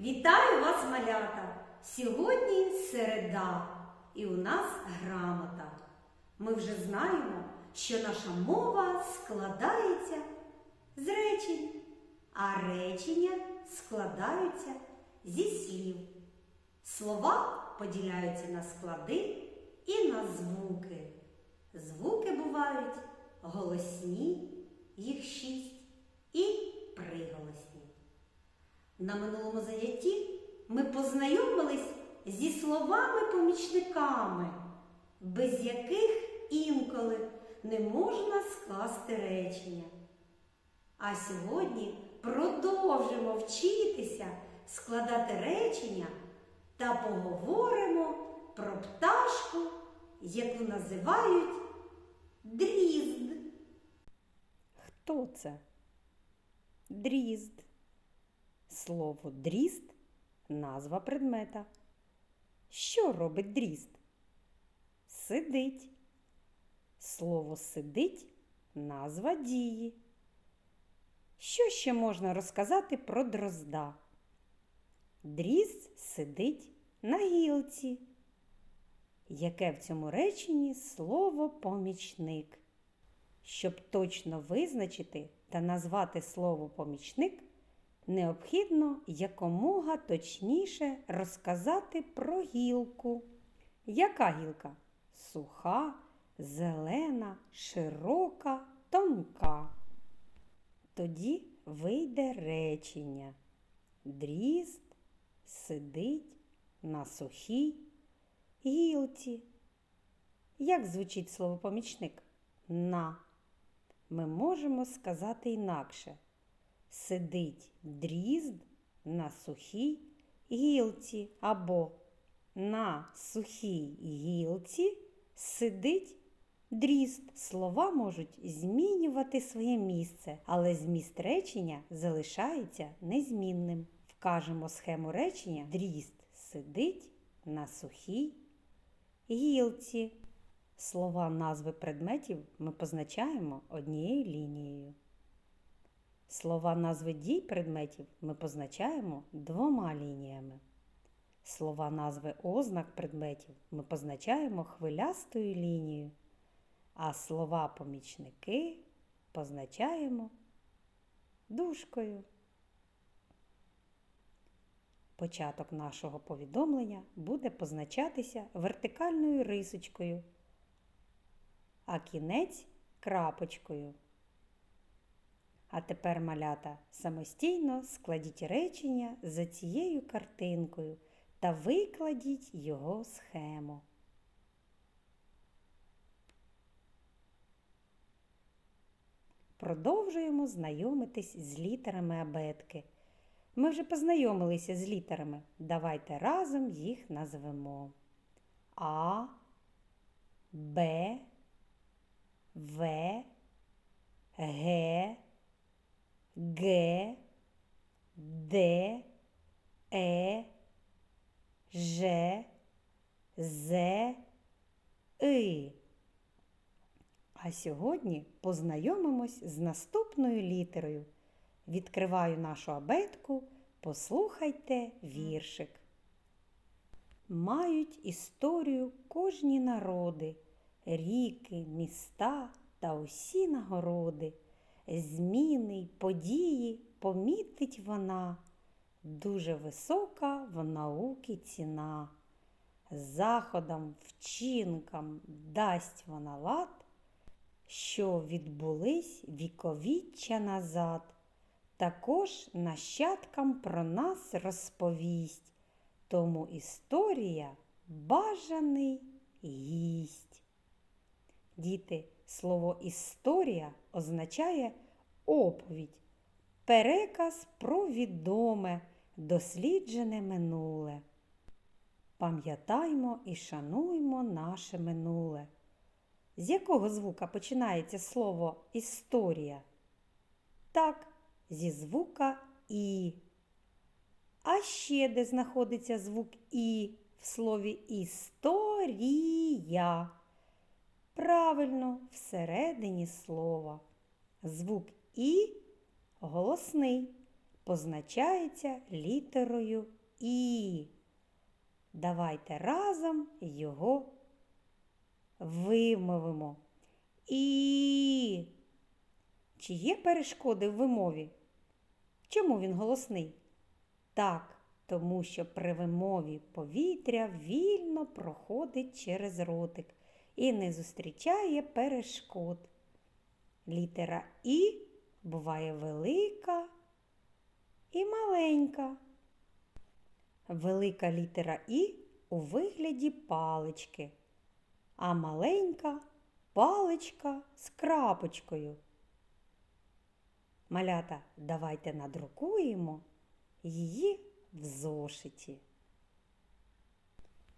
Вітаю вас, малята! Сьогодні середа, і у нас грамота. Ми вже знаємо, що наша мова складається з речень, а речення складаються зі слів. Слова поділяються на склади і на звуки. Звуки бувають голосні, їх шість, і приголосні. На минулому занятті ми познайомились зі словами-помічниками, без яких інколи не можна скласти речення. А сьогодні продовжимо вчитися складати речення та поговоримо про пташку, яку називають дрізд. Хто це? Дрізд. Слово дрізд назва предмета. Що робить дрізд? Сидить. Слово сидить назва дії. Що ще можна розказати про дрозда? Дрізд сидить на гілці. Яке в цьому реченні слово помічник? Щоб точно визначити та назвати слово помічник, необхідно якомога точніше розказати про гілку. Яка гілка? Суха, зелена, широка, тонка. Тоді вийде речення. Дрізд сидить на сухій гілці. Як звучить слово помічник? На. Ми можемо сказати інакше. Сидить дрізд на сухій гілці або на сухій гілці сидить дрізд. Слова можуть змінювати своє місце, але зміст речення залишається незмінним. Вкажемо схему речення дрізд сидить на сухій гілці. Слова назви предметів ми позначаємо однією лінією. Слова назви дій предметів ми позначаємо двома лініями. Слова назви ознак предметів ми позначаємо хвилястою лінією, а слова помічники позначаємо дужкою. Початок нашого повідомлення буде позначатися вертикальною рисочкою, а кінець крапочкою. А тепер, малята, самостійно складіть речення за цією картинкою та викладіть його схему. Продовжуємо знайомитись з літерами абетки. Ми вже познайомилися з літерами. Давайте разом їх назвемо. А, Б, В, Г, Г, Д, Е, Ж, З, И. А сьогодні познайомимось з наступною літерою. Відкриваю нашу абетку, послухайте віршик. Мають історію кожні народи, ріки, міста та усі нагороди. Зміни й події помітить вона, дуже висока в науки ціна. Заходам, вчинкам дасть вона лад, що відбулись віковіччя назад. Також нащадкам про нас розповість, тому історія бажаний гість. Діти, слово історія означає оповідь, переказ про відоме, досліджене минуле. Пам'ятаймо і шануймо наше минуле. З якого звука починається слово історія? Так, зі звука І. А ще де знаходиться звук І в слові історія? Правильно, всередині слова. Звук І голосний. позначається літерою І. Давайте разом його вимовимо. І. Чи є перешкоди в вимові? Чому він голосний? Так, тому що при вимові повітря вільно проходить через ротик і не зустрічає перешкод. Літера І буває велика і маленька. Велика літера І у вигляді палички, а маленька паличка з крапочкою. Малята, давайте надрукуємо її в зошиті.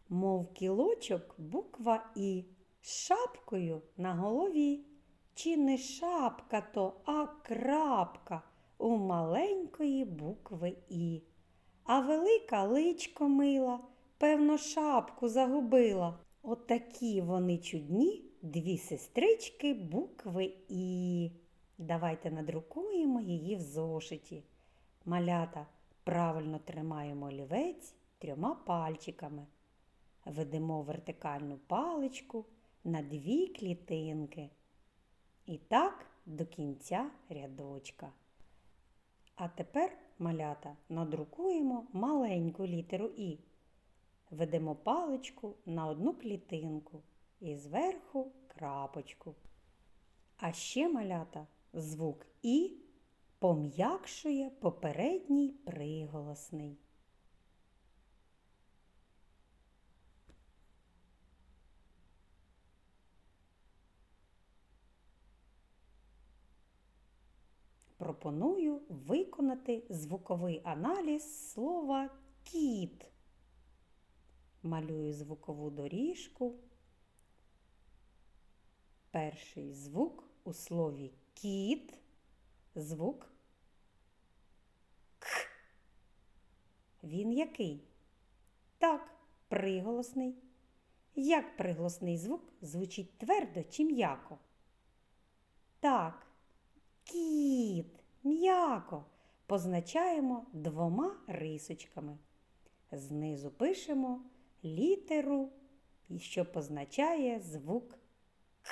Мов кілочок буква І з шапкою на голові. Чи не шапка то, а крапка у маленької букви І. А велика личко мила, певно, шапку загубила. Отакі вони чудні дві сестрички букви І. Давайте надрукуємо її в зошиті. Малята правильно тримаємо олівець трьома пальчиками. Ведемо вертикальну паличку на дві клітинки. І так до кінця рядочка. А тепер, малята, надрукуємо маленьку літеру І. Ведемо паличку на одну клітинку і зверху крапочку. А ще малята звук І пом'якшує попередній приголосний. Пропоную виконати звуковий аналіз слова кіт. Малюю звукову доріжку. Перший звук у слові кіт звук К. Він який? Так, приголосний. Як приголосний звук звучить твердо чи м'яко? Так, кіт, м'яко позначаємо двома рисочками. Знизу пишемо літеру, що позначає звук К.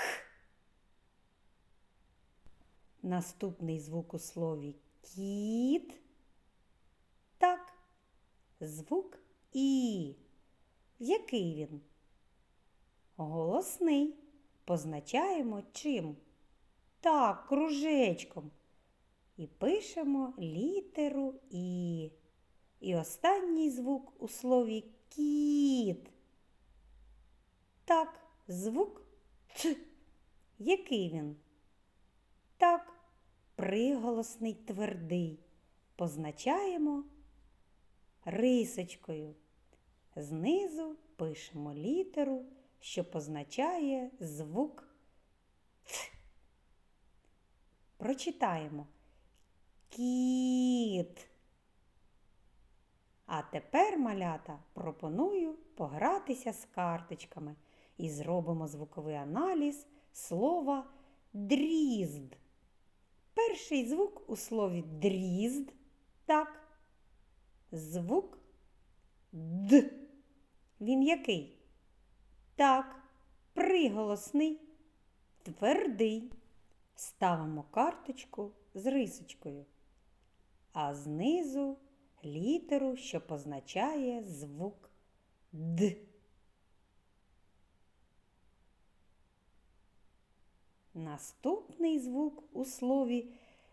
Наступний звук у слові кіт. Так, звук І. Який він? Голосний. Позначаємо чим? Так, кружечком. І пишемо літеру І. І останній звук у слові кіт. Так, звук Т. Який він? Так, приголосний твердий. Позначаємо рисочкою. Знизу пишемо літеру, що позначає звук Т. Прочитаємо кіт. А тепер, малята, пропоную погратися з карточками і зробимо звуковий аналіз слова дрізд. Перший звук у слові дрізд. Так. Звук Д. Він який? Так, приголосний, твердий. Ставимо карточку з рисочкою, а знизу літеру, що позначає звук Д. Наступний звук у слові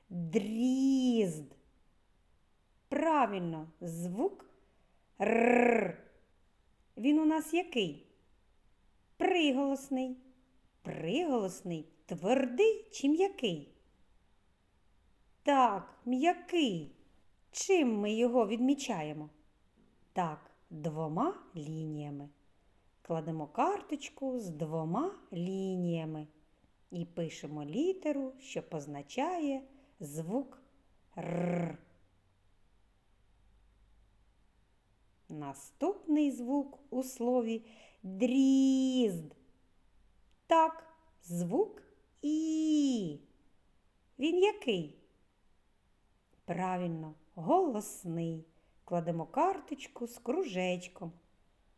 дрізд. Правильно, звук Р. Він у нас який? Приголосний. Приголосний твердий чи м'який? Так, м'який. Чим ми його відмічаємо? Так, двома лініями. Кладемо карточку з двома лініями і пишемо літеру, що позначає звук Р. Наступний звук у слові дрізд. Так, звук І. Він який? Правильно, голосний. Кладемо карточку з кружечком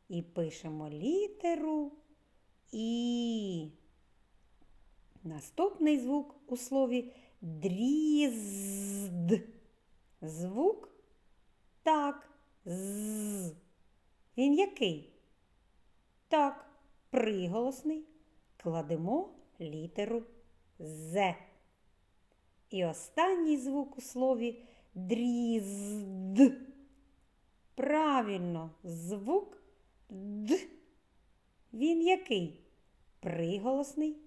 і пишемо літеру І. Наступний звук у слові дрізд. Звук так. З. Він який? Так, приголосний. Кладемо літеру З. І останній звук у слові дрізд. Правильно, звук Д. Він який? Приголосний.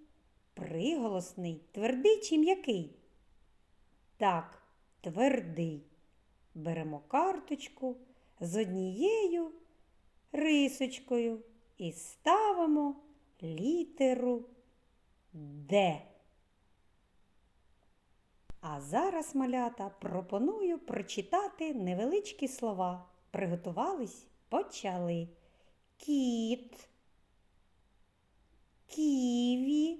Приголосний. Твердий чи м'який? Так, твердий. Беремо карточку з однією рисочкою і ставимо літеру Д. А зараз, малята, пропоную прочитати невеличкі слова. Приготувались? Почали. Кіт, ківі,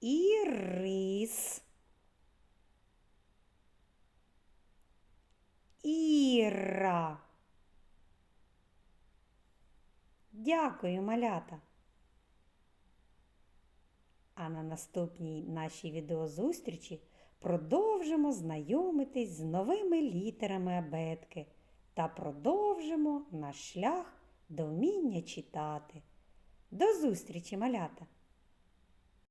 ірис, іра. Дякую, малята. А на наступній нашій відеозустрічі продовжимо знайомитись з новими літерами абетки та продовжимо наш шлях до вміння читати. До зустрічі, малята!